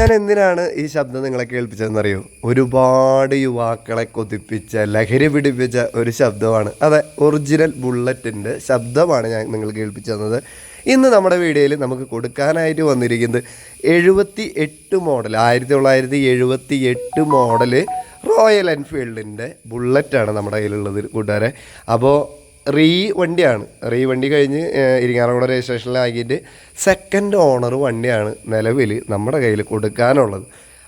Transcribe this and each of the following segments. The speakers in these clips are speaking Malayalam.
ഞാൻ എന്തിനാണ് ഈ ശബ്ദം നിങ്ങളെ കേൾപ്പിച്ചതെന്നറിയോ? ഒരുപാട് യുവാക്കളെ കൊതിപ്പിച്ച ലഹരി പിടിപ്പിച്ച ഒരു ശബ്ദമാണ്. അതെ ഒറിജിനൽ ബുള്ളറ്റിന്റെ ശബ്ദമാണ് ഞാൻ നിങ്ങൾ കേൾപ്പിച്ചു തന്നത്. ഇന്ന് നമ്മുടെ വീഡിയോയിൽ നമുക്ക് കൊടുക്കാനായിട്ട് വന്നിരിക്കുന്നത് എഴുപത്തി എട്ട് മോഡൽ ആയിരത്തി തൊള്ളായിരത്തി എഴുപത്തി എട്ട് മോഡൽ റോയൽ എൻഫീൽഡിന്റെ ബുള്ളറ്റാണ് നമ്മുടെ കയ്യിലുള്ളത് കൂട്ടുകാരെ. അപ്പോൾ റീ വണ്ടിയാണ്. റീ വണ്ടി കഴിഞ്ഞ് ഏഹ്, ഇരിങ്ങാലക്കുട രജിസ്ട്രേഷനിലാക്കിയിട്ട് സെക്കൻഡ് ഓണർ വണ്ടിയാണ് നിലവിൽ നമ്മുടെ കയ്യിൽ കൊടുക്കാനുള്ളത്.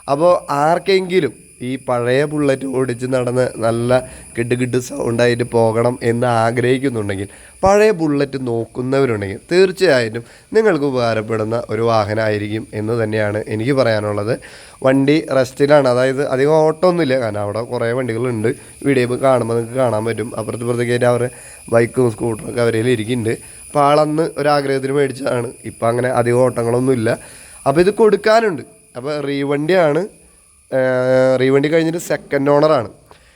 അപ്പോൾ ആർക്കെങ്കിലും ഈ പഴയ ബുള്ളറ്റ് ഓടിച്ച് നടന്ന് നല്ല കിഡ് കിഡ് സൗണ്ടായിട്ട് പോകണം എന്ന് ആഗ്രഹിക്കുന്നുണ്ടെങ്കിൽ പഴയ ബുള്ളറ്റ് നോക്കുന്നവരുണ്ടെങ്കിൽ തീർച്ചയായിട്ടും നിങ്ങൾക്ക് ഉപകാരപ്പെടുന്ന ഒരു വാഹനമായിരിക്കും എന്ന് തന്നെയാണ് എനിക്ക് പറയാനുള്ളത്. വണ്ടി റെസ്റ്റിലാണ് അതായത് അധികം ഓട്ടമൊന്നുമില്ല കാരണം അവിടെ കുറേ വണ്ടികളുണ്ട്. വീഡിയോ കാണുമ്പോൾ നിങ്ങൾക്ക് കാണാൻ പറ്റും. അപ്പുറത്ത് ഇപ്പുറത്തേക്കായിട്ട് അവർ ബൈക്കും സ്കൂട്ടറും ഒക്കെ അവരിൽ ഇരിക്കുന്നുണ്ട്. അപ്പോൾ ആളന്ന് ഒരാഗ്രഹത്തിന് മേടിച്ചതാണ്. ഇപ്പം അങ്ങനെ അധികം ഓട്ടങ്ങളൊന്നുമില്ല. അപ്പോൾ ഇത് കൊടുക്കാനുണ്ട്. അപ്പോൾ റീവണ്ടിയാണ്. റീവണ്ടി കഴിഞ്ഞിട്ട് സെക്കൻഡ് ഓണറാണ്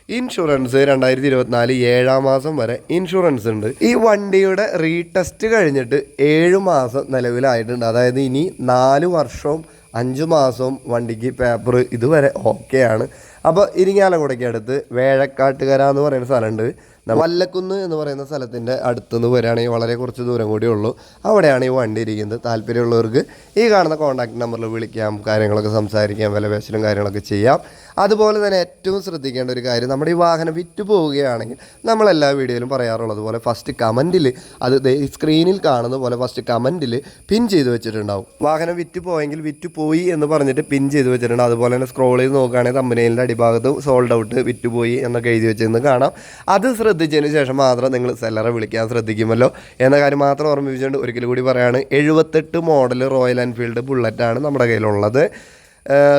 ഇൻഷുറൻസ് രണ്ടായിരത്തി ഇരുപത്തിനാല് ഏഴാം മാസം വരെ ഇൻഷുറൻസ് ഉണ്ട്. ഈ വണ്ടിയുടെ റീടെസ്റ്റ് കഴിഞ്ഞിട്ട് ഏഴ് മാസം നിലവിലായിട്ടുണ്ട്. അതായത് ഇനി നാല് വർഷവും അഞ്ച് മാസവും വണ്ടിക്ക് പേപ്പർ ഇതുവരെ ഓക്കെയാണ് അപ്പോൾ ഇരിങ്ങാലക്കുടയ്ക്ക് അടുത്ത് വേഴക്കാട്ടുകര എന്ന് പറയുന്ന സ്ഥലമുണ്ട്. വല്ലക്കുന്ന് എന്ന് പറയുന്ന സ്ഥലത്തിന്റെ അടുത്തുനിന്ന് വരികയാണെങ്കിൽ വളരെ കുറച്ച് ദൂരം കൂടി ഉള്ളൂ. അവിടെയാണ് ഈ വണ്ടി ഇരിക്കുന്നത്. താല്പര്യമുള്ളവർക്ക് ഈ കാണുന്ന കോൺടാക്ട് നമ്പറിൽ വിളിക്കാം കാര്യങ്ങളൊക്കെ സംസാരിക്കാം വില പേശലും കാര്യങ്ങളൊക്കെ ചെയ്യാം. അതുപോലെ തന്നെ ഏറ്റവും ശ്രദ്ധിക്കേണ്ട ഒരു കാര്യം നമ്മുടെ ഈ വാഹനം വിറ്റ് പോവുകയാണെങ്കിൽ നമ്മളെല്ലാ വീഡിയോയിലും പറയാറുള്ളത് പോലെ ഫസ്റ്റ് കമന്റിൽ അത് സ്ക്രീനിൽ കാണുന്ന പോലെ ഫസ്റ്റ് കമന്റിൽ പിൻ ചെയ്ത് വെച്ചിട്ടുണ്ടാവും. വാഹനം വിറ്റ് പോയെങ്കിൽ വിറ്റ് പോയി എന്ന് പറഞ്ഞിട്ട് പിൻ ചെയ്ത് വെച്ചിട്ടുണ്ട്. അതുപോലെ തന്നെ സ്ക്രോൾ ചെയ്ത് നോക്കുകയാണെങ്കിൽ തമ്പനയിലിന്റെ അടിഭാഗത്ത് സോൾഡ് ഔട്ട് വിറ്റുപോയി എന്നൊക്കെ എഴുതി വെച്ചെന്ന് കാണാം. അത് ശ്രദ്ധിച്ചതിന് ശേഷം മാത്രം നിങ്ങൾ സെല്ലറെ വിളിക്കാൻ ശ്രദ്ധിക്കുമല്ലോ. എന്ന കാര്യം മാത്രം ഓർമ്മിപ്പിച്ചുകൊണ്ട് ഒരിക്കൽ കൂടി പറയാണ് എഴുപത്തെട്ട് മോഡൽ റോയൽ എൻഫീൽഡ് ബുള്ളറ്റാണ് നമ്മുടെ കയ്യിലുള്ളത്.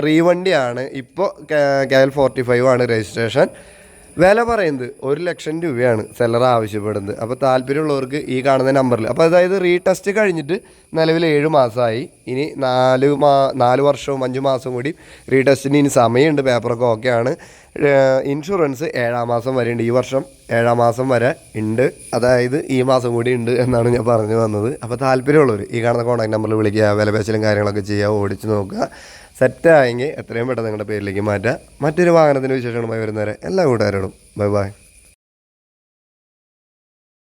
റീവണ്ടിയാണ്. ഇപ്പോൾ കെ എൽ ഫോർട്ടി ഫൈവ് ആണ് രജിസ്ട്രേഷൻ വില പറയുന്നത് ഒരു ലക്ഷം രൂപയാണ് സെല്ലർ ആവശ്യപ്പെടുന്നത്. അപ്പോൾ താല്പര്യമുള്ളവർക്ക് ഈ കാണുന്ന നമ്പറിൽ അപ്പോൾ അതായത് റീടെസ്റ്റ് കഴിഞ്ഞിട്ട് നിലവിൽ ഏഴ് മാസമായി. ഇനി നാല് മാ നാല് വർഷവും അഞ്ച് മാസവും കൂടി റീടെസ്റ്റിന് ഇനി സമയമുണ്ട്. പേപ്പറൊക്കെ ഓക്കെയാണ് ഇൻഷുറൻസ് ഏഴാം മാസം വരെ ഉണ്ട്. ഈ വർഷം ഏഴാം മാസം വരെ ഉണ്ട്. അതായത് ഈ മാസം കൂടി ഉണ്ട് എന്നാണ് ഞാൻ പറഞ്ഞു വന്നത്. അപ്പോൾ താല്പര്യമുള്ളവർ ഈ കാണുന്ന കോൺടാക്ട് നമ്പറിൽ വിളിക്കുക. വില പേശലും കാര്യങ്ങളൊക്കെ ചെയ്യുക. ഓടിച്ച് നോക്കുക. സെറ്റായെങ്കിൽ എത്രയും പെട്ടെന്ന് നിങ്ങളുടെ പേരിലേക്ക് മാറ്റുക മറ്റൊരു വാഹനത്തിന്റെ വിശേഷങ്ങളുമായി വരുന്നവരെ എല്ലാ കൂട്ടുകാരോടും ബൈ ബൈ.